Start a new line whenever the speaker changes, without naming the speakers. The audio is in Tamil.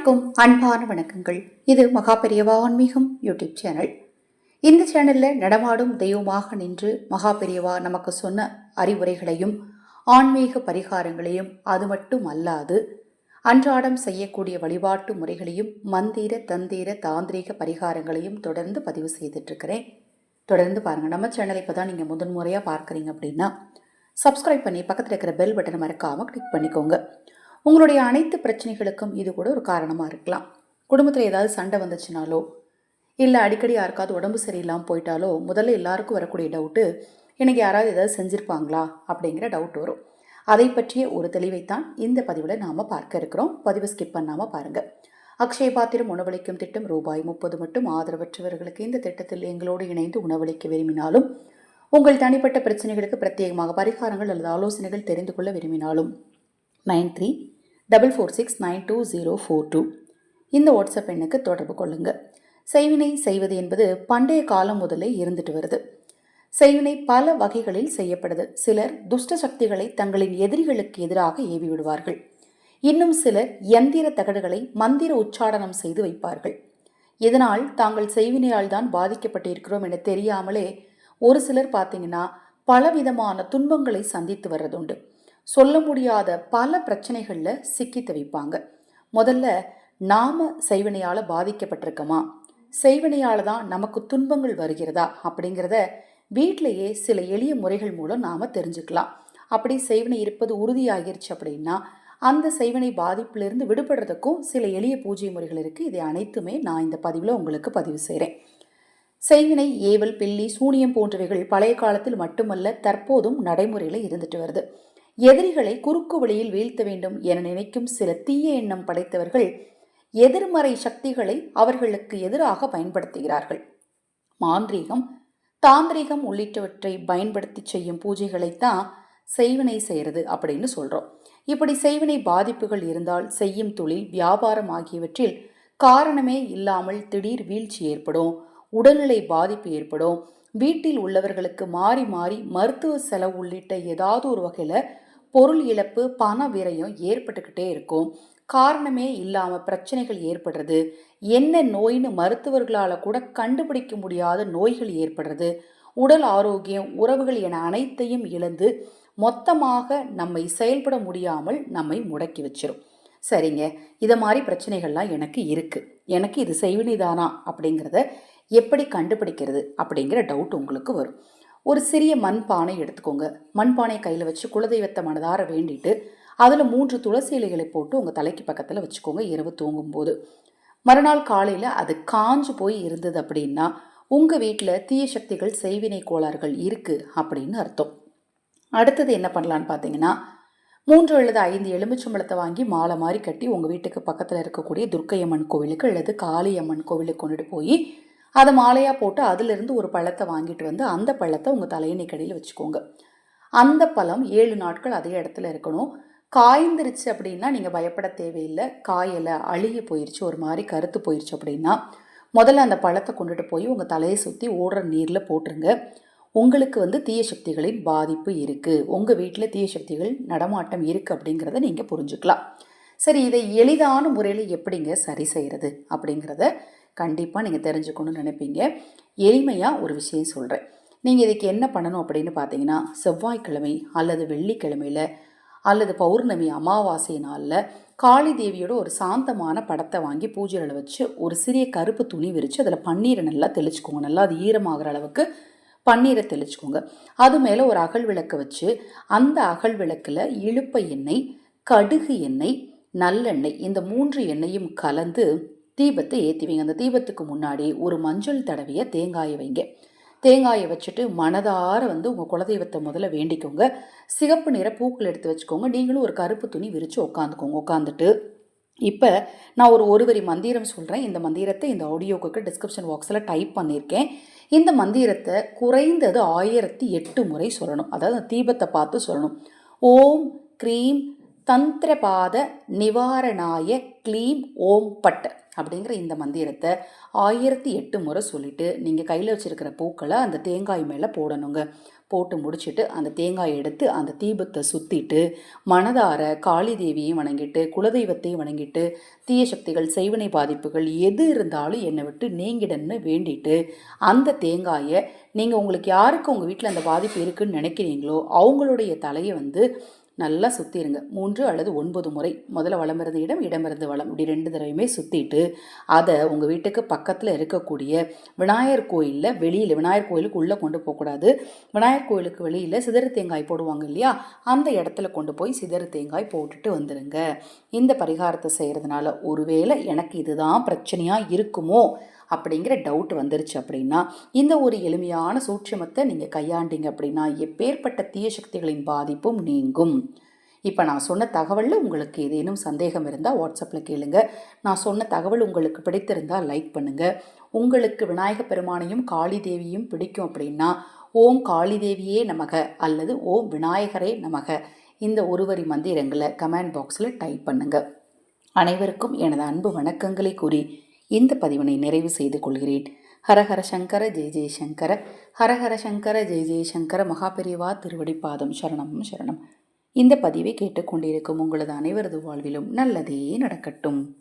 அனைவருக்கும் அன்பான வணக்கங்கள். இது மகா பெரியவா ஆன்மீகம் யூடியூப் சேனல். இந்த சேனலில் நடமாடும் தெய்வமாக நின்று மகா பெரியவா நமக்கு சொன்ன அறிவுரைகளையும் ஆன்மீக பரிகாரங்களையும் அது மட்டும் அல்லாது அன்றாடம் செய்யக்கூடிய வழிபாட்டு முறைகளையும் மந்திர தந்திர தாந்திரிக பரிகாரங்களையும் தொடர்ந்து பதிவு செய்துட்ருக்கிறேன் தொடர்ந்து பாருங்கள் நம்ம சேனலை இப்போ தான் நீங்கள் முதன் முறையாக பார்க்குறீங்க அப்படின்னா சப்ஸ்கிரைப் பண்ணி பக்கத்தில் இருக்கிற பெல் பட்டனை மறக்காமல் கிளிக் பண்ணிக்கோங்க. உங்களுடைய அனைத்து பிரச்சனைகளுக்கும் இது கூட ஒரு காரணமாக இருக்கலாம். குடும்பத்தில் ஏதாவது சண்டை வந்துச்சுனாலோ இல்லை அடிக்கடி யாருக்காவது உடம்பு சரியில்லாமல் போயிட்டாலோ முதல்ல எல்லாருக்கும் வரக்கூடிய டவுட்டு எனக்கு யாராவது ஏதாவது செஞ்சுருப்பாங்களா? அப்படிங்கிற டவுட் வரும். அதை பற்றிய ஒரு தெளிவைத்தான் இந்த பதிவில் நாம் பார்க்க இருக்கிறோம். பதிவை ஸ்கிப் பண்ணாமல் பாருங்கள் அக்ஷய பாத்திரம் உணவளிக்கும் திட்டம் ரூபாய் முப்பது மட்டும். ஆதரவற்றவர்களுக்கு இந்த திட்டத்தில் எங்களோடு இணைந்து உணவளிக்க விரும்பினாலும் உங்கள் தனிப்பட்ட பிரச்சனைகளுக்கு பிரத்யேகமாக பரிகாரங்கள் அல்லது ஆலோசனைகள் தெரிந்து கொள்ள விரும்பினாலும் nine three double four six nine two zero four two. இந்த வாட்ஸ்அப் எண்ணுக்கு தொடர்பு கொள்ளுங்கள் செய்வினை செய்வது என்பது பண்டைய காலம் முதலே இருந்துட்டு வருது. செய்வினை பல வகைகளில் செய்யப்படுது. சிலர் துஷ்ட சக்திகளை தங்களின் எதிரிகளுக்கு எதிராக ஏவி விடுவார்கள். இன்னும் சிலர் எந்திர தகடுகளை மந்திர உச்சாடனம் செய்து வைப்பார்கள். இதனால் தாங்கள் செய்வினையால் தான் பாதிக்கப்பட்டிருக்கிறோம் என தெரியாமலே ஒரு சிலர் பார்த்தீங்கன்னா பலவிதமான துன்பங்களை சந்தித்து வர்றதுண்டு. சொல்ல முடியாத பல பிரச்சனைகளில் சிக்கி தவிப்பாங்க முதல்ல நாம செய்வினையால் பாதிக்கப்பட்டிருக்கோமா? செய்வினையால் தான் நமக்கு துன்பங்கள் வருகிறதா? அப்படிங்கிறத வீட்டிலேயே சில எளிய முறைகள் மூலம் நாம் தெரிஞ்சுக்கலாம். அப்படி செய்வினை இருப்பது உறுதியாகிருச்சு அப்படின்னா அந்த செய்வினை பாதிப்பிலிருந்து விடுபடுறதுக்கும் சில எளிய பூஜை முறைகள் இருக்குது இதை அனைத்துமே நான் இந்த பதிவில் உங்களுக்கு பதிவு செய்கிறேன் செய்வினை ஏவல் பில்லி சூனியம் போன்றவைகள் பழைய காலத்தில் மட்டுமல்ல தற்போதும் நடைமுறையில் இருந்துட்டு வருது. எதிரிகளை குறுக்கு வழியில் வீழ்த்த வேண்டும் என நினைக்கும் சில தீய எண்ணம் படைத்தவர்கள் எதிர்மறை சக்திகளை அவர்களுக்கு எதிராக பயன்படுத்துகிறார்கள். மாந்திரீகம் தாந்திரிகம் உள்ளிட்டவற்றை பயன்படுத்தி செய்யும் பூஜைகளைத்தான் செய்வினை செய்கிறது அப்படின்னு சொல்கிறோம் இப்படி செய்வினை பாதிப்புகள் இருந்தால் செய்யும் தொழில் வியாபாரம் ஆகியவற்றில் காரணமே இல்லாமல் திடீர் வீழ்ச்சி ஏற்படும் உடல்நிலை பாதிப்பு ஏற்படும் வீட்டில் உள்ளவர்களுக்கு மாறி மாறி மருத்துவ செலவு உள்ளிட்ட ஏதாவது ஒரு வகையில் பொருள் இழப்பு பண விரயம் ஏற்பட்டுக்கிட்டே இருக்கும். காரணமே இல்லாமல் பிரச்சனைகள் ஏற்படுறது. என்ன நோயின்னு மருத்துவர்களால் கூட கண்டுபிடிக்க முடியாத நோய்கள் ஏற்படுறது. உடல் ஆரோக்கியம் உறவுகள் என அனைத்தையும் இழந்து மொத்தமாக நம்மை செயல்பட முடியாமல் நம்மை முடக்கி வச்சிரும். சரிங்க. இதை மாதிரி பிரச்சனைகள்லாம் எனக்கு இருக்குது எனக்கு இது செய்வினிதானா அப்படிங்கிறத எப்படி கண்டுபிடிக்கிறது அப்படிங்கிற டவுட் உங்களுக்கு வரும். ஒரு சிறிய மண் பானை எடுத்துக்கோங்க. மண் பானையை கையில் வச்சு குலதெய்வத்தை மனதார வேண்டிட்டு அதில் மூன்று துளசி இலைகளை போட்டு உங்கள் தலைக்கு பக்கத்தில் வச்சுக்கோங்க இரவு தூங்கும்போது. மறுநாள் காலையில் அது காஞ்சு போய் இருந்தது அப்படின்னா உங்கள் வீட்டில் தீய சக்திகள் செய்வினை கோளாறுகள் இருக்குது அப்படின்னு அர்த்தம். அடுத்தது என்ன பண்ணலான்னு பார்த்தீங்கன்னா மூன்று அல்லது ஐந்து எலுமிச்சம்பழத்தை வாங்கி மாலை மாதிரி கட்டி உங்கள் வீட்டுக்கு பக்கத்தில் இருக்கக்கூடிய துர்க்கையம்மன் கோவிலுக்கு அல்லது காளியம்மன் கோவிலுக்கு கொண்டுட்டு போய் அதை மாலையாக போட்டு அதிலிருந்து ஒரு பழத்தை வாங்கிட்டு வந்து அந்த பழத்தை உங்கள் தலையணை கடையில் வச்சுக்கோங்க. அந்த பழம் ஏழு நாட்கள் அதே இடத்துல இருக்கணும். காய்ந்துருச்சு அப்படின்னா நீங்கள் பயப்பட தேவையில்லை. காயலை அழுகி போயிடுச்சு ஒரு மாதிரி கருத்து போயிடுச்சு அப்படின்னா முதல்ல அந்த பழத்தை கொண்டுட்டு போய் உங்கள் தலையை சுற்றி ஓடுற நீரில் போட்டுருங்க. உங்களுக்கு வந்து தீய சக்திகளின் பாதிப்பு இருக்குது உங்கள் வீட்டில் தீய சக்திகள் நடமாட்டம் இருக்குது அப்படிங்கிறத நீங்கள் புரிஞ்சுக்கலாம். சரி இதை எளிதான முறையில் எப்படிங்க சரி செய்கிறது அப்படிங்கிறத கண்டிப்பாக நீங்கள் தெரிஞ்சுக்கணும்னு நினைப்பீங்க. எளிமையாக ஒரு விஷயம் சொல்கிறேன் நீங்கள் இதுக்கு என்ன பண்ணணும் அப்படின்னு பார்த்தீங்கன்னா செவ்வாய்க்கிழமை அல்லது வெள்ளிக்கிழமையில் அல்லது பௌர்ணமி அமாவாசை நாளில் காளி தேவியோட ஒரு சாந்தமான படத்தை வாங்கி பூஜையில் வச்சு ஒரு சிறிய கருப்பு துணி விரித்து அதில் பன்னீரை நல்லா தெளிச்சுக்கோங்க. நல்லா அது ஈரமாகிற அளவுக்கு பன்னீரை தெளிச்சுக்கோங்க. அது மேலே ஒரு அகல் விளக்கு வச்சு அந்த அகல் விளக்கில் இழுப்ப எண்ணெய் கடுகு எண்ணெய் நல்லெண்ணெய் இந்த மூன்று எண்ணெயும் கலந்து தீபத்தை ஏற்றி வைங்க அந்த தீபத்துக்கு முன்னாடி ஒரு மஞ்சள் தடவிய தேங்காயை வைங்க. தேங்காயை வச்சுட்டு மனதார வந்து உங்கள் குலதெய்வத்தை முதல்ல வேண்டிக்கோங்க. சிகப்பு நிற பூக்கள் எடுத்து வச்சுக்கோங்க. நீங்களும் ஒரு கருப்பு துணி விரித்து உட்காந்துக்கோங்க உட்காந்துட்டு இப்போ நான் ஒரு ஒரு வரி மந்திரம் சொல்கிறேன் இந்த மந்திரத்தை இந்த ஆடியோக்கு டிஸ்கிரிப்ஷன் பாக்ஸில் டைப் பண்ணியிருக்கேன். இந்த மந்திரத்தை குறைந்தது ஆயிரத்தி எட்டு முறை சொல்லணும். அதாவது தீபத்தை பார்த்து சொல்லணும். ஓம் க்ரீம் தந்திரபாத நிவாரணாய க்ளீம் ஓம் பட் அப்படிங்கிற இந்த மந்திரத்தை ஆயிரத்தி எட்டு முறை சொல்லிட்டு நீங்கள் கையில் வச்சுருக்கிற பூக்களை அந்த தேங்காய் மேலே போடணுங்க. போட்டு முடிச்சுட்டு அந்த தேங்காயை எடுத்து அந்த தீபத்தை சுற்றிட்டு மனதார காளி தேவியையும் வணங்கிட்டு குலதெய்வத்தையும் வணங்கிட்டு தீய சக்திகள் செய்வினை பாதிப்புகள் எது இருந்தாலும் என்னை விட்டு நீங்கிடன்னு வேண்டிட்டு அந்த தேங்காயை நீங்கள் உங்களுக்கு யாருக்கு உங்கள் வீட்டில் அந்த பாதிப்பு இருக்குன்னு நினைக்கிறீங்களோ அவங்களுடைய தலையை வந்து நல்லா சுற்றிடுங்க மூன்று அல்லது ஒன்பது முறை. முதல்ல வலமிருந்து இடம் இடமிருந்து வளம். இப்படி ரெண்டு தடவையுமே சுற்றிட்டு அதை உங்கள் வீட்டுக்கு பக்கத்தில் இருக்கக்கூடிய விநாயகர் கோயிலில் வெளியில் விநாயகர் கோயிலுக்கு உள்ளே கொண்டு போகக்கூடாது. விநாயகர் கோயிலுக்கு வெளியில் சிதறு தேங்காய் போடுவாங்க இல்லையா? அந்த இடத்துல கொண்டு போய் சிதறு தேங்காய் போட்டுட்டு வந்துடுங்க இந்த பரிகாரத்தை செய்கிறதுனால ஒருவேளை எனக்கு இதுதான் பிரச்சனையாக இருக்குமோ? அப்படிங்கிற டவுட் வந்துருச்சு அப்படின்னா இந்த ஒரு எளிமையான சூட்சமத்தை நீங்கள் கையாண்டிங்க அப்படின்னா எப்பேற்பட்ட தீய சக்திகளின் பாதிப்பும் நீங்கும். இப்போ நான் சொன்ன தகவலில் உங்களுக்கு ஏதேனும் சந்தேகம் இருந்தால் வாட்ஸ்அப்பில் கேளுங்க. நான் சொன்ன தகவல் உங்களுக்கு பிடித்திருந்தால் லைக் பண்ணுங்கள் உங்களுக்கு விநாயக பெருமானையும் காளி தேவியும் பிடிக்கும் அப்படின்னா ஓம் காளி தேவியே நமக அல்லது ஓம் விநாயகரே நமக. இந்த ஒருவரி மந்திரங்களை கமெண்ட் பாக்ஸில் டைப் பண்ணுங்கள் அனைவருக்கும் எனது அன்பு வணக்கங்களை கூறி இந்த பதிவினை நிறைவு செய்து கொள்கிறேன். ஹரஹர சங்கர ஜெய ஜெயசங்கர ஹரஹர சங்கர ஜெய ஜெயசங்கர மகாபெரிவா திருவடிப்பாதம் சரணம் சரணம். இந்த பதிவை கேட்டுக்கொண்டிருக்கும் உங்களது அனைவரது வாழ்விலும் நல்லதே நடக்கட்டும்.